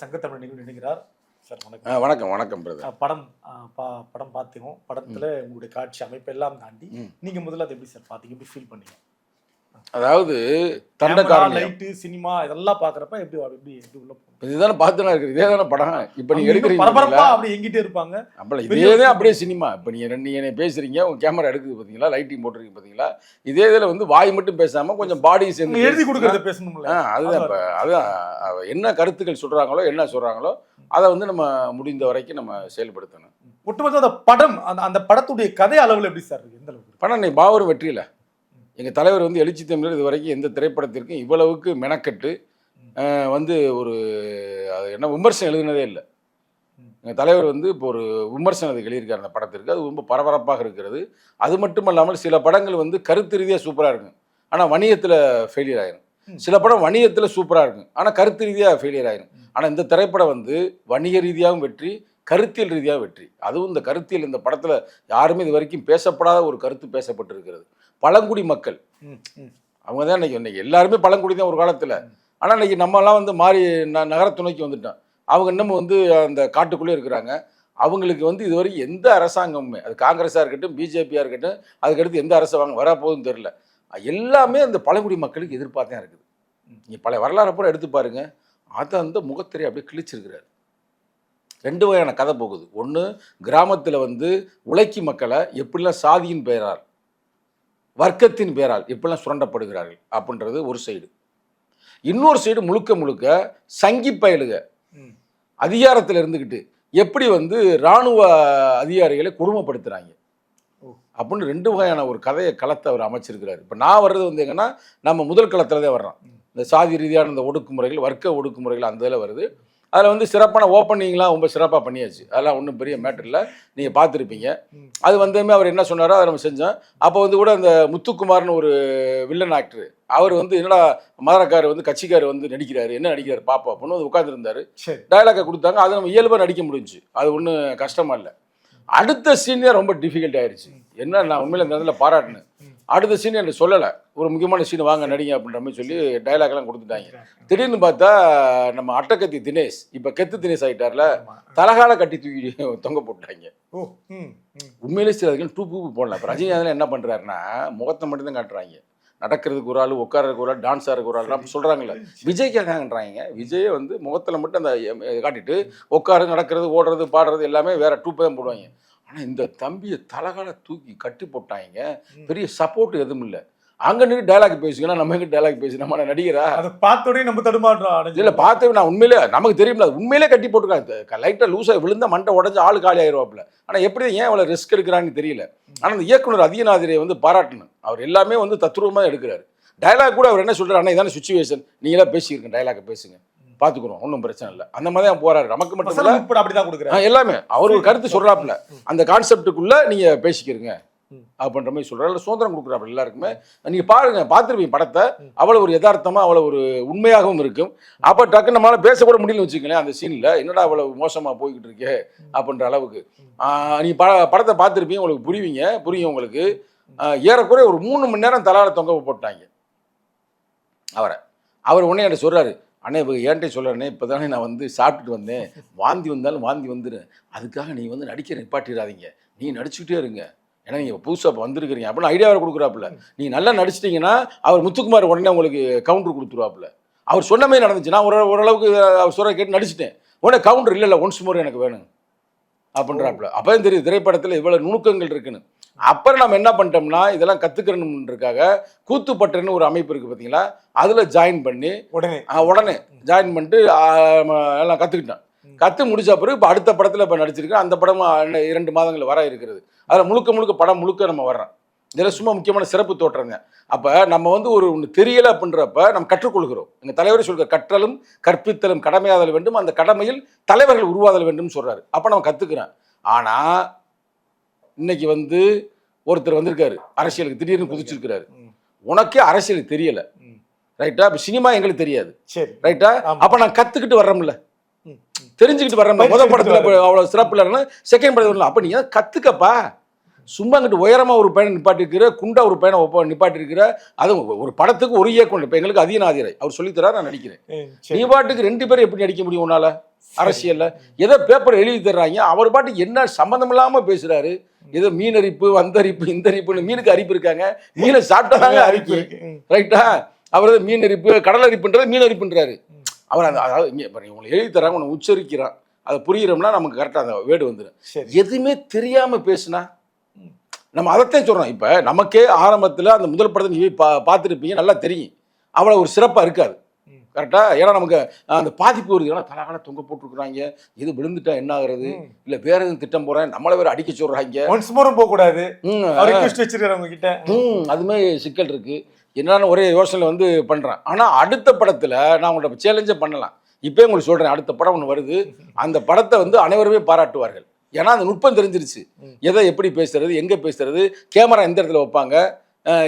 சங்கத்தமிழ் நிகழ்வு நினைக்கிறார். சார் வணக்கம். வணக்கம் வணக்கம் பிரதர் படம் படம் பார்த்தோம் படத்துல உங்களுடைய காட்சி அமைப்பு எல்லாம் தாண்டி ம். நீங்க முதல்ல அதை எப்படி சார் பாத்தீங்க எப்படி ஃபீல் பண்ணீங்க? அதாவது லைட்டு சினிமா இதெல்லாம் பாக்குறப்ப எப்படி எப்படி எப்படி உள்ள இதுதானே பார்த்துனா இருக்குது. இதே தானே படம். இப்போ நீங்க எடுக்கிறீங்க பரபரப்பா? அப்படி எங்கிட்டே இருப்பாங்க. அப்பல இதே தான் அப்படியே சினிமா. இப்போ நீங்க ரெண்டு நீங்க பேசுறீங்க உங்க கேமரா எடுக்குது பாத்தீங்களா? லைட்டிங் போட்டிருக்கீங்க பாத்தீங்களா? இதே இதுல வந்து வாய் மட்டும் பேசாம கொஞ்சம் பாடி சேர்ந்து எழுதி கொடுக்கறத பேசணும்ல. அதுதான் இப்போ அதுதான். என்ன கருத்துக்கள் சொல்றாங்களோ என்ன சொல்றாங்களோ அதை வந்து நம்ம முடிந்த வரைக்கும் நம்ம செயல்படுத்தணும். ஒட்டுமொத்த அந்த படம் அந்த அந்த படத்துடைய கதை அளவுல எப்படி சார் இருக்கு? எந்த அளவுக்கு? படம் இன்னைக்கு பாவரும் வெற்றியில. எங்க தலைவர் வந்து எழுச்சி தமிழர் இது வரைக்கும் எந்த திரைப்படத்திற்கும் இவ்வளவுக்கு மெனக்கட்டு வந்து ஒரு அது என்ன விமர்சனம் எழுதுனதே இல்லை. எங்கள் தலைவர் வந்து இப்போ ஒரு விமர்சனம் அதுக்கு எழுதியிருக்காரு அந்த படத்திற்கு. அது ரொம்ப பரபரப்பாக இருக்கிறது. அது மட்டும் இல்லாமல் சில படங்கள் வந்து கருத்து ரீதியாக சூப்பராக இருக்கும். ஆனால் வணிகத்தில் ஃபெயிலியர் ஆயிரும். சில படம் வணிகத்தில் சூப்பராக இருக்கும். ஆனால் கருத்து ரீதியாக ஃபெயிலியர் ஆயிரும். ஆனால் இந்த திரைப்படம் வந்து வணிக ரீதியாகவும் வெற்றி கருத்தியல் ரீதியாக வெற்றி. அதுவும் இந்த கருத்தியல் இந்த படத்தில் யாருமே இது வரைக்கும் பேசப்படாத ஒரு கருத்து பேசப்பட்டிருக்கிறது. பழங்குடி மக்கள். அவங்க தான் இன்னைக்கு இன்னைக்கு எல்லாருமே பழங்குடி தான் ஒரு காலத்தில். ஆனால் இன்னைக்கு நம்மலாம் வந்து மாறி ந நகரத்துணைக்கு வந்துட்டோம். அவங்க இன்னமும் வந்து அந்த காட்டுக்குள்ளே இருக்கிறாங்க. அவங்களுக்கு வந்து இது வரைக்கும் எந்த அரசாங்கமுமே அது காங்கிரஸாக இருக்கட்டும் பிஜேபியாக இருக்கட்டும் அதுக்கடுத்து எந்த அரசாங்கம் வரப்போகுதுன்னு தெரில எல்லாமே அந்த பழங்குடி மக்களுக்கு எதிர்பார்த்தே இருக்குது. நீங்கள் பழைய வரலாறு பூரா எடுத்து பாருங்க. அதை அந்த முகத்திரை அப்படியே கிழிச்சிருக்கிறாரு. ரெண்டு வகையான கதை போகுது. ஒன்று கிராமத்தில் வந்து உழைக்கும் மக்களை எப்படிலாம் சாதியின் பெயரால் வர்க்கத்தின் பேரால் எப்படிலாம் சுரண்டப்படுகிறார்கள் அப்படின்றது ஒரு சைடு இன்னொரு சைடு முழுக்க முழுக்க சங்கி பயலுக. அதிகாரத்தில் இருந்துக்கிட்டு எப்படி வந்து இராணுவ அதிகாரிகளை கொடுமைப்படுத்துகிறாங்க. அப்படின்னு ரெண்டு வகையான ஒரு கதையை களத்தை அவர் அமைச்சிருக்கிறார் இப்போ நான் வர்றது வந்து எங்கன்னா நம்ம முதல் களத்தில் தான் வர்றோம். இந்த சாதி ரீதியான இந்த ஒடுக்குமுறைகள் வர்க்க ஒடுக்குமுறைகள் அந்த இதில் வருது அதில் வந்து சிறப்பான ஓப்பனிங்லாம் ரொம்ப சிறப்பாக பண்ணியாச்சு. அதெல்லாம் ஒன்றும் பெரிய மேட்டர் இல்லை. நீங்கள் பார்த்துருப்பீங்க. அது வந்ததுமே அவர் என்ன சொன்னாரோ அதை நம்ம செஞ்சோம். அப்போ வந்து கூட அந்த முத்துக்குமார்னு ஒரு வில்லன் ஆக்டர் அவர் வந்து என்னடா மதுரக்கார் வந்து கட்சிக்கார் வந்து நடிக்கிறாரு என்ன நடிக்கிறாரு பாப்பா அப்படின்னு வந்து உட்காந்துருந்தாரு டயலாக்கை கொடுத்தாங்க. அது நம்ம இயல்பாக நடிக்க முடிஞ்சுச்சு. அது ஒன்றும் கஷ்டமா இல்லை. அடுத்த சீன் தான் ரொம்ப டிஃபிகல்ட் ஆயிருச்சு. என்ன நான் உண்மையில இந்த இடத்துல பாராட்டினேன். அடுத்த சீன் எனக்கு சொல்லலை. ஒரு முக்கியமான சீன் வாங்க நடிங்க அப்படின்ற மாதிரி சொல்லி டைலாக்லாம் கொடுத்துட்டாங்க. திடீர்னு பார்த்தா நம்ம அட்டக்கத்தி தினேஷ் இப்போ கெத்து தினேஷ் ஆகிட்டார்ல. தலகால கட்டி தூக்கி தொங்க போட்டாங்க உண்மையிலே சில அதுக்கு டூ பூ போடல. இப்போ ரஜினிகாந்த் என்ன பண்ணுறாருன்னா முகத்தை மட்டும் தான் காட்டுறாங்க. நடக்கிறதுக்கு ஒரு ஆள் உட்காரதுக்கு ஒரு ஆள் டான்ஸ் ஆடுறதுக்கு ஒரு ஆள் சொல்கிறாங்கல்ல விஜய்க்காகன்றாங்க விஜயை வந்து முகத்தில் மட்டும் அந்த காட்டிட்டு உட்காரு நடக்கிறது ஓடுறது பாடுறது எல்லாமே வேற டூப்பை தான் போடுவாங்க. ஆனால் இந்த தம்பியை தலகால தூக்கி கட்டி போட்டாங்க. பெரிய சப்போர்ட் எதுவும் இல்லை. அங்கே நின்று டைலாக் பேசுங்கன்னா நம்ம எங்கே டைலாக் பேசி நம்ம நடிகரா? அதை பார்த்த உடனே நம்ம தடுமாற்றோம் அடைஞ்சு இல்ல பார்த்து நான் உண்மையிலே நமக்கு தெரியும்ல உண்மையிலே கட்டி போட்டுருக்காங்க. லைட்டாக லூஸாக விழுந்தா மண்டை உடஞ்சு ஆள் காலி ஆயிடுவாப்புல ஆனால் எப்படி ஏன் இவ்வளோ ரிஸ்க் எடுக்கிறான்னு தெரியல. ஆனால் அந்த இயக்குனர் அதிகநாதிரை வந்து பாராட்டணும். அவர் எல்லாமே வந்து தத்ரூபமாக எடுக்கிறாரு. டயலாக் கூட அவர் என்ன சொல்றாரு? அண்ணா இதான சுச்சுவேஷன் நீங்களா பேசியிருக்கேன் டயலாக்கை பேசுங்க. பார்த்துக்குறோம் ஒன்றும் பிரச்சனை இல்லை. அந்த மாதிரி தான் போறாரு. நமக்கு மட்டும் இல்ல. அப்படிதான் ஆ, கொடுக்குறாரு எல்லாமே. அவர் ஒரு கருத்து சொல்றாப்புல. அந்த கான்செப்டுக்குள்ள நீங்க பேசிக்கிறீங்க. அப்படின்ற மாதிரி சொல்றாரு. சுதந்திரம் கொடுக்குறாப்புல எல்லாருக்குமே. நீங்க பாருங்க பார்த்துருப்பீங்க படத்தை. ம். அவ்வளவு ஒரு யதார்த்தமா அவ்வளவு ஒரு உண்மையாகவும் இருக்கும். அப்ப டக்கு நம்மளால பேசக்கூட முடியல வச்சுக்கங்களேன் அந்த சீன்ல என்னடா அவ்வளவு மோசமா போய்கிட்டு இருக்கே? அப்படின்ற அளவுக்கு. ஆ, நீங்க பட படத்தை பார்த்துருப்பீங்க உங்களுக்கு புரிவீங்க. புரியும் உங்களுக்கு. ஏறக்குறைய ஒரு மூணு மணி நேரம் தலால தொங்க போட்டாங்க. அவரை. அவர் உடனே என்கிட்ட சொல்றாரு அண்ணே இப்போ ஏன்ட்டே சொல்கிறேனே இப்போ தானே நான் வந்து சாப்பிட்டுட்டு வந்தேன். வாந்தி வந்தாலும் வாந்தி வந்துடும் அதுக்காக நீ வந்து நடிக்கிற நிப்பாட்டிடாதீங்க. நீ நடிச்சுக்கிட்டே இருங்க. ஏன்னா நீங்கள் புதுசாக இப்போ வந்திருக்கிறீங்க. அப்படின்னு ஐடியா கொடுக்குறாப்புல. நீ நல்லா நடிச்சிட்டிங்கன்னா அவர் முத்துக்குமார் உடனே உங்களுக்கு கவுண்டர் கொடுத்துருவாப்புல. அவர் சொன்ன மாதிரி நடந்துச்சு. நான் ஒரு ஓரளவுக்கு அவர் சொல்கிற கேட்டு நடிச்சிட்டேன். உடனே கவுண்டர் இல்லை இல்லை ஒன்ஸ் மோர் எனக்கு வேணும். அப்படின்றாப்புல. அப்போ தான் தெரியுது திரைப்படத்தில் இவ்வளோ நுணுக்கங்கள் இருக்குன்னு. அப்புறம் நம்ம என்ன பண்ணிட்டோம்னா இதெல்லாம் கற்றுக்கணுன்றதுக்காக கூத்துப்பட்டுன்னு ஒரு அமைப்பு இருக்குது பார்த்தீங்களா அதில் ஜாயின் பண்ணி உடனே. உடனே ஜாயின் பண்ணிட்டு எல்லாம் கற்றுக்கிட்டேன். கற்று முடிச்ச பிறகு இப்போ அடுத்த படத்தில் இப்போ நடிச்சிருக்கேன் அந்த படம் இரண்டு மாதங்கள் வர இருக்கிறது. அதில் முழுக்க முழுக்க படம் முழுக்க நம்ம வர்றோம். இதில் சும்மா முக்கியமான சிறப்பு தோற்றங்க. அப்போ நம்ம வந்து ஒரு ஒன்று தெரியலை அப்படின்றப்ப நம்ம கற்றுக்கொள்கிறோம். எங்கள் தலைவரே சொல்கிற கற்றலும் கற்பித்தலும் கடமையாதல் வேண்டும். அந்த கடமையில் தலைவர்கள் உருவாதல் வேண்டும் சொல்கிறாரு அப்போ நம்ம கற்றுக்கிறேன் ஆனால் இன்னைக்கு வந்து ஒருத்தர் வந்திருக்காரு. அரசியலுக்கு திடீர்னு குதிச்சிருக்கிறாரு. உனக்கே அரசியல் தெரியலை. ரைட்டா? இப்போ சினிமா எங்களுக்கு தெரியாது. சரி. ரைட்டா. அப்ப நான் கத்துக்கிட்டு வர்றோம்ல. தெரிஞ்சுக்கிட்டு பயிற்சி முதல் படத்துல அவ்வளவு சிறப்பு இல்லைன்னா செகண்ட் படத்துல அப்ப நீ ஏன் கத்துக்கப்பா? சும்மா அங்கிட்டு உயரமா ஒரு பையனை நிப்பாட்டிருக்கிற குண்டா ஒரு பையனை ஒப்ப நிப்பாட்டிருக்கிற அதுவும் ஒரு படத்துக்கு ஒரு இயக்குனர். இப்ப எங்களுக்கு அதிகநாதிரை அவர் சொல்லித்தரா நான் நடிக்கிறேன். நீ பாட்டுக்கு ரெண்டு பேரும் எப்படி நடிக்க முடியும் உன்னால? அரசியல்ல. ஏதோ பேப்பர் எழுதி தர்றாங்க. அவர் பாட்டு என்ன சம்மந்தம் இல்லாம பேசுறாரு. ஏதோ மீன் அரிப்பு வந்தரிப்பு இந்த அரிப்புன்னு மீனுக்கு அரிப்பு இருக்காங்க. மீனை சாப்பிட்டாங்க அரிப்பு. ரைட்டா அவர் மீன் அரிப்பு கடல் அரிப்புன்றது மீன் அரிப்புன்றாரு அவர் அந்த அதாவது இங்கே உங்களை எழுதி தராங்க உன்னை உச்சரிக்கிறான். அதை புரியிறோம்னா நமக்கு கரெக்டாக அந்த வேர்டு வந்துடும் எதுவுமே தெரியாம பேசுனா நம்ம அதைத்தான் சொல்றோம். இப்போ நமக்கே ஆரம்பத்தில் அந்த முதல் படத்தை நீ பா பார்த்துருப்பீங்க நல்லா தெரியும். அவ்வளோ ஒரு சிறப்பாக இருக்காது. ம். கரெக்டா ஏன்னா நமக்கு அந்த பாதிப்பு வருது. ஏன்னா தலகால தொங்க போட்டுருக்குறாங்க. இது விழுந்துட்டா என்ன ஆகுறது. இல்லை வேற எதுவும் திட்டம் போறேன் நம்மளை வேற அடிக்க சொல்றாங்க. ஒன்ஸ் மோரும் போக கூடாது ம், அவர் ரிக்வெஸ்ட் வச்சிருக்காரு உங்க கிட்ட ம் அதுமே சிக்கல் இருக்கு. என்னன்னு ஒரே யோசனை வந்து பண்றேன். ஆனா அடுத்த படத்துல நான் உங்கள்ட்ட சேலஞ்சே பண்ணலாம். இப்பயே உங்களுக்கு சொல்றேன். அடுத்த படம் ஒன்று வருது. அந்த படத்தை வந்து அனைவருமே பாராட்டுவார்கள். ஏன்னா அந்த நுட்பம் தெரிஞ்சிருச்சு. எதை எப்படி பேசுறது எங்க பேசுறது கேமரா எந்த இடத்துல வைப்பாங்க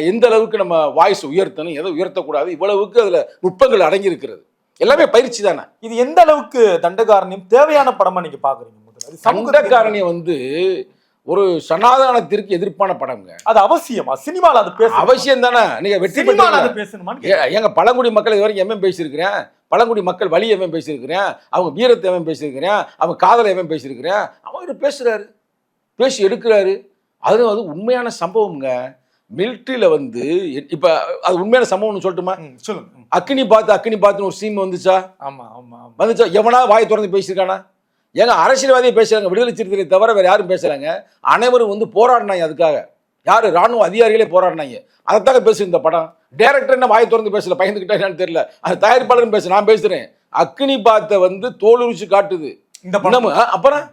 எந்த அளவுக்கு நம்ம வாய்ஸ் உயர்த்தணும் எதை உயர்த்தக்கூடாது இவ்வளவுக்கு அதுல நுட்பங்கள் அடங்கி இருக்கிறது எல்லாமே பயிற்சி தானே. இது எந்த அளவுக்கு தண்டகாரண்யம் தேவையான படமா நீங்க பாக்குறீங்க சண்டக்காரணியை வந்து ஒரு சனாதானத்திற்கு எதிர்ப்பான படம்ங்க அது அவசியமா? சினிமால அது பேச அவசியம் தானே. நீங்க வெற்றி பெற்றீங்க. அது பேசணுமான்னு ஏ- ஏங்க பழங்குடி மக்கள் இது வரைக்கும் எவன் பேசியிருக்கிறேன். பழங்குடி மக்கள் வழி எவன் பேசியிருக்கிறேன்? அவங்க வீரத்தை எவன் பேசியிருக்கிறேன்? அவங்க காதலை எவன் பேசியிருக்கிறேன்? அவர் பேசுறாரு. பேசி எடுக்கிறாரு. அது வந்து உண்மையான சம்பவம்ங்க. மிலிட்ரியில் வந்து இப்போ அது உண்மையான சம்பவம்னு சொல்லட்டுமா? சொல்லுங்க. ம். அக்கினி பார்த்து அக்கினி பார்த்துன்னு ஒரு சீன் வந்துச்சா? ஆமா ஆமா ஆமா. வந்துச்சா? எவனா வாயை திறந்து பேசியிருக்கானா? ஏங்க அரசியல்வாதியை பேசுறாங்க. விடுதலை சிறுத்தைகளை தவிர வேற யாரும் பேசுறாங்க அனைவரும் வந்து போராடினாங்க அதுக்காக. யாரு? ராணுவ அதிகாரிகளே போராடினாங்க. அதைத்தாங்க பேசு இந்த படம். டேரக்டர் என்ன வாயை திறந்து பேசல பயந்துக்கிட்டா என்னன்னு தெரியல. அந்த தயாரிப்பாளரும் பேச நான் பேசுறேன். அக்னி பாத்தை வந்து தோலுரிச்சு காட்டுது. இந்த படம். அப்புறம்?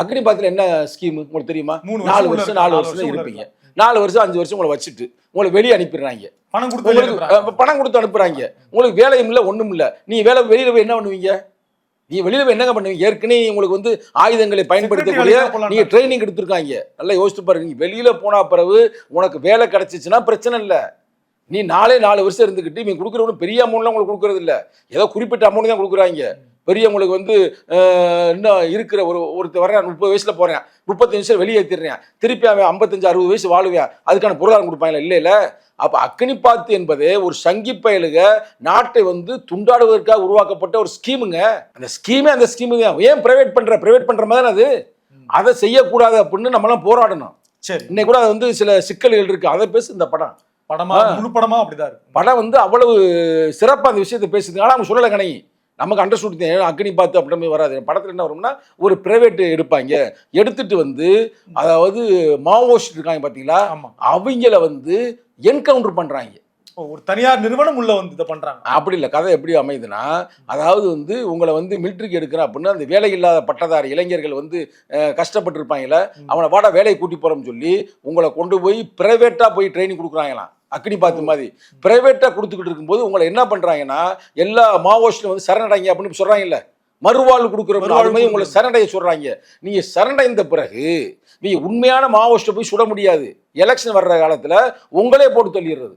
அக்னி பாத்துல என்ன ஸ்கீம் உங்களுக்கு தெரியுமா? நாலு வருஷம் நாலு வருஷம் இருப்பீங்க. நாலு வருஷம் அஞ்சு வருஷம் உங்களை வச்சுட்டு உங்களை வெளியே அனுப்பிடுறாங்க. பணம் கொடுத்து பணம் கொடுத்து அனுப்புறாங்க. உங்களுக்கு வேலையும் இல்லை ஒண்ணும் இல்லை. நீ வேலை வெளியில போய் என்ன பண்ணுவீங்க? நீ வெளியில போய் என்னங்க பண்ணுவீங்க? ஏற்கனவே உங்களுக்கு வந்து ஆயுதங்களை பயன்படுத்தக்கூடிய. நீங்க ட்ரைனிங் எடுத்திருக்காங்க. நல்லா யோசிச்சு பாருங்க. நீ வெளியில போனா பிறகு உனக்கு வேலை கிடைச்சிச்சுன்னா பிரச்சனை இல்லை. நீ நாலே நாலு வருஷம் இருந்துக்கிட்டு இவங்க கொடுக்குறவனு பெரிய அமௌண்ட்லாம் உங்களுக்கு கொடுக்கறது இல்ல ஏதோ குறிப்பிட்ட அமௌண்ட் தான் கொடுக்குறாங்க. பெரியவங்களுக்கு வந்து இன்னும் இருக்கிற ஒரு ஒருத்தர் வர்றேன் முப்பது வயசுல போறேன். முப்பத்தஞ்சு வயசுல வெளியேற்றிடுறேன் திருப்பி அவன் ஐம்பத்தஞ்சு அறுபது வயசு வாழுவேன். அதுக்கான பொருளாதாரம் கொடுப்பாங்களா? இல்லை இல்லை. அப்ப அக்னி பாத்து என்பது ஒரு சங்கி பயலுக நாட்டை வந்து துண்டாடுவதற்காக உருவாக்கப்பட்ட ஒரு ஸ்கீமுங்க அந்த ஸ்கீமே அந்த ஸ்கீமு தான். ஏன் பிரைவேட் பண்ற? பிரைவேட் பண்ற மாதிரி அது? அதை செய்யக்கூடாது அப்படின்னு நம்மலாம் போராடணும். சரி. இன்னைக்கு கூட அது வந்து சில சிக்கல்கள் இருக்கு. அதை பேசு இந்த படம். படமா முழு படமா அப்படிதான் இருக்கு. படம் வந்து அவ்வளவு சிறப்பாக அந்த விஷயத்தை பேசுது. ஆனால் அவங்க சொல்லலை கணை நமக்கு அண்டர்ஸ்டுட் அக்னி பார்த்து அப்படின்னு வராது. படத்தில் என்ன வரும்னா ஒரு பிரைவேட் எடுப்பாங்க. எடுத்துட்டு வந்து அதாவது மாவோயிஸ்ட் இருக்காங்க பார்த்தீங்களா அவங்கள வந்து என்கவுண்டர் பண்ணுறாங்க ஒரு தனியார் நிறுவனம் உள்ள வந்து இதை பண்றாங்க. அப்படி இல்லை கதை எப்படி அமையுதுன்னா அதாவது வந்து உங்களை வந்து மிலிட்ரிக்கு எடுக்கிறேன் அப்படின்னு அந்த வேலை இல்லாத பட்டதாரி இளைஞர்கள் வந்து அஹ், கஷ்டப்பட்டிருப்பாங்களே ம். அவனை வாடா வேலையை கூட்டி போறோம்னு சொல்லி உங்களை கொண்டு போய் பிரைவேட்டா போய் ட்ரைனிங் கொடுக்குறாங்களாம் அக்னி பார்த்து மாதிரி. பிரைவேட்டா கொடுத்துக்கிட்டு இருக்கும்போது உங்களை என்ன பண்றாங்கன்னா எல்லா மாவோயிஸ்டும் வந்து சரணடைங்க அப்படின்னு சொல்றாங்கல்ல மறுவாழ்வு கொடுக்குற மறுவாழ்வு மாதிரி உங்களை. சரணடைய சொல்றாங்க. நீங்க சரணடைந்த பிறகு நீங்க உண்மையான மாவோயிஸ்ட்டை போய் சுட முடியாது. எலெக்ஷன் வர்ற காலத்துல உங்களே போட்டு தள்ளிடுறது.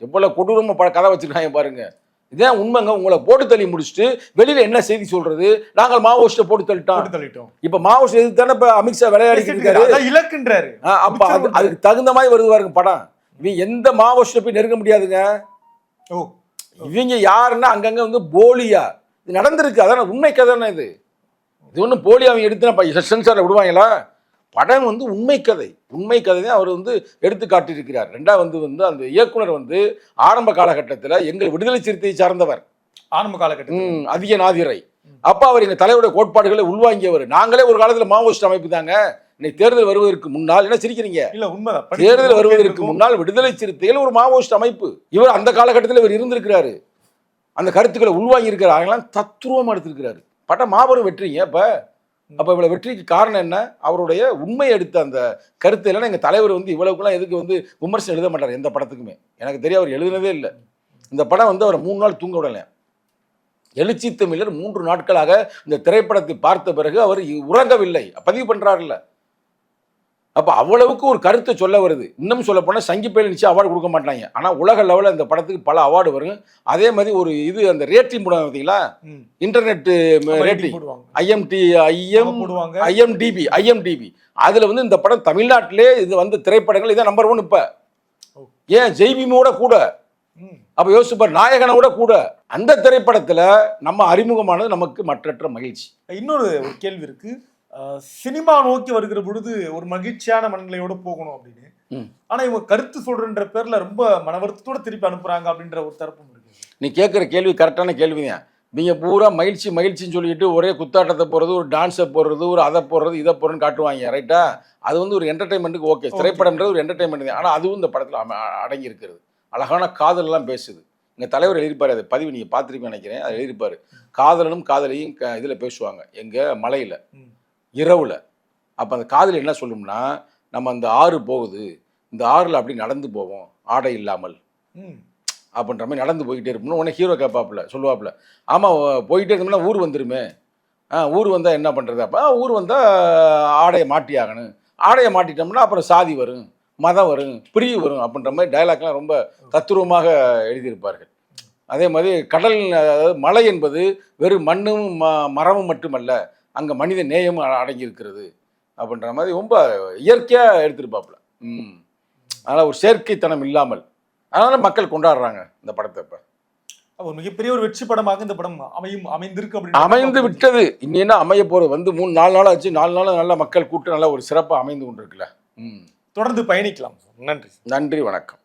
எவ்வளவு கொடூரமா ப கதை வச்சிருக்காங்க பாருங்க. இதான் உண்மைங்க உங்களை போட்டு தள்ளி முடிச்சுட்டு வெளியில என்ன செய்தி சொல்றது? நாங்கள் மாவோயிஸ்ட்டை போட்டு தள்ளிட்டோம். தள்ளிட்டோம். இப்ப மாவோயிஸ்ட் எதுக்கு தானே இப்ப அமித்ஷா விளையாடிட்டு இருக்காரு. இலக்குன்றாரு. அப்ப அது அதுக்கு தகுந்த மாதிரி வருது பாருங்க படம். இவங்க எந்த மாவோயிஸ்ட்டை போய் நெருங்க முடியாதுங்க. ஓ. இவங்க யாருன்னா அங்கங்க வந்து போலியா. இது நடந்திருக்கு. அதான உண்மை கதைன்னா இது. இது ஒன்றும் போலி அவங்க எடுத்து சென்சாரில் விடுவாங்களா? படம் வந்து உண்மை கதை. உண்மை கதை தான் அவர் வந்து எடுத்து காட்டியிருக்கிறார். ரெண்டாவது வந்து வந்து அந்த இயக்குனர் வந்து ஆரம்ப காலகட்டத்தில் எங்கள் விடுதலை சிறுத்தையை சார்ந்தவர். ஆரம்ப காலகட்டத்தில். ம், அதிக நாதிரை அப்ப அவர் எங்க தலைவருடைய கோட்பாடுகளை உள்வாங்கியவர். நாங்களே ஒரு காலத்துல மாவோயிஸ்ட் அமைப்பு தாங்க. இன்னைக்கு தேர்தல் வருவதற்கு முன்னால் என்ன சிரிக்கிறீங்க? இல்ல உண்மைதான். தேர்தல் வருவதற்கு. முன்னால் விடுதலை சிறுத்தைகள் ஒரு மாவோயிஸ்ட் அமைப்பு. இவர் அந்த காலகட்டத்தில் இவர் இருந்திருக்கிறாரு. அந்த கருத்துக்களை உள்வாங்கி இருக்கிறார் அவங்களாம் தத்துருவமா எடுத்திருக்கிறாரு. படம் மாபெரும் வெற்றிங்க. அப்ப அப்ப இவ்வளவு வெற்றிக்கு காரணம் என்ன? அவருடைய உண்மை எடுத்த அந்த கருத்து இல்லைன்னா எங்க தலைவர் வந்து இவ்வளவுக்குலாம் எதுக்கு வந்து விமர்சனம் எழுத மாட்டார் எந்த படத்துக்குமே. எனக்கு தெரியும் அவர் எழுதினதே இல்லை. இந்த படம் வந்து அவர் மூணு நாள் தூங்க விடல எழுச்சி தமிழர் மூன்று நாட்களாக இந்த திரைப்படத்தை பார்த்த பிறகு அவர் உறங்கவில்லை. பதிவு பண்றாருல்ல. அப்ப அவ்வளவுக்கு ஒரு கருத்தை சொல்ல வருது. இன்னும் சொல்ல போனா சங்கி பயில நிச்சயம் அவார்டு கொடுக்க மாட்டாங்க. ஆனா உலக லெவலில் இந்த படத்துக்கு பல அவார்டு வரும். அதே மாதிரி ஒரு இது அந்த ரேட்டிங் போடுவாங்க பார்த்தீங்களா? ம். இன்டர்நெட் அப்ப rating ரேட்டிங் ஐஎம்டி ஐஎம் போடுவாங்க. ஐஎம்டிபி ஐஎம்டிபி அதுல வந்து இந்த படம் தமிழ்நாட்டிலே இது வந்த திரைப்படங்கள் இதான் நம்பர் ஒன் இப்ப. ஏன்? ஜெய்பீமோட கூட. அப்போ யோசிப்பார் நாயகனை விட கூட. அந்த திரைப்படத்துல நம்ம அறிமுகமானது நமக்கு மற்றற்ற மகிழ்ச்சி. இன்னொரு ஒரு கேள்வி இருக்கு. அஹ், சினிமா நோக்கி வருகிற பொழுது ஒரு மகிழ்ச்சியான மனநிலையோட போகணும் அப்படின்னு. ஆனா இவங்க கருத்து சொல்றன்ற பேர்ல ரொம்ப மனவருத்தத்தோட திருப்பி அனுப்புறாங்க அப்படின்ற ஒரு தரப்பும் இருக்கு. நீ கேட்குற கேள்வி கரெக்டான கேள்வி தான் நீங்கள் பூரா மகிழ்ச்சி மகிழ்ச்சின்னு சொல்லிட்டு ஒரே குத்தாட்டத்தை போடுறது ஒரு டான்ஸை போடுறது ஒரு அதை போடுறது இதை போடுறதுன்னு காட்டுவாங்க ரைட்டா அது வந்து ஒரு என்டர்டைன்மெண்ட்டுக்கு ஓகே. திரைப்படம்ன்றது ஒரு என்டர்டைன்மெண்ட் தான். ஆனால் அதுவும் இந்த படத்தில் அம அடங்கி இருக்கிறது அழகான காதலெல்லாம் பேசுது. எங்கள் தலைவர் எழுதியிருப்பார் அது பதிவு நீங்கள் பார்த்துருப்பீங்க நினைக்கிறேன் அது எழுதியிருப்பார். காதலனும் காதலியும் க இதில் பேசுவாங்க. எங்கள் மலையில். இரவில். அப்போ அந்த காதலி என்ன சொல்லும்னா நம்ம அந்த ஆறு போகுது. இந்த ஆறில் அப்படி நடந்து போவோம். ஆடை இல்லாமல். அப்படின்ற மாதிரி நடந்து போய்கிட்டே இருப்போம்னு உடனே ஹீரோ கேட்பாப்புல சொல்லுவாப்புல ஆமாம் போயிட்டே இருந்தோம்னா ஊர் வந்துருமே. ஆ ஊர் வந்தால் என்ன பண்ணுறது அப்போ ஊர் வந்தால் ஆடையை மாட்டி ஆகணும். ஆடையை மாட்டிட்டோம்னா அப்புறம் சாதி வரும் மதம் வரும் பிரிவு வரும். அப்படின்ற மாதிரி டயலாக்லாம் ரொம்ப தத்துரூபமாக எழுதியிருப்பார்கள். அதே மாதிரி கடல் அதாவது மலை என்பது வெறும் மண்ணும் ம மரமும் மட்டுமல்ல அங்கே மனித நேயமும் அ- அடங்கி இருக்கிறது அப்படின்ற மாதிரி ரொம்ப இயற்கையாக எடுத்திருப்பாப்புல. ம். அதனால் ஒரு செயற்கைத்தனம் இல்லாமல். அதனால மக்கள் கொண்டாடுறாங்க இந்த படத்தை இப்போ. ஒரு மிகப்பெரிய ஒரு வெற்றி படமாக இந்த படம் அமையும் அமைந்திருக்கு அப்படின்னு அமைந்து விட்டது. இன்னும் அமைய போகிறது வந்து மூணு நாலு நாள் ஆச்சு. நாலு நாள் நல்ல மக்கள் கூட்டம் நல்ல ஒரு சிறப்பாக அமைந்து கொண்டிருக்குல்ல ம். தொடர்ந்து பயணிக்கலாம். நன்றி. நன்றி வணக்கம்.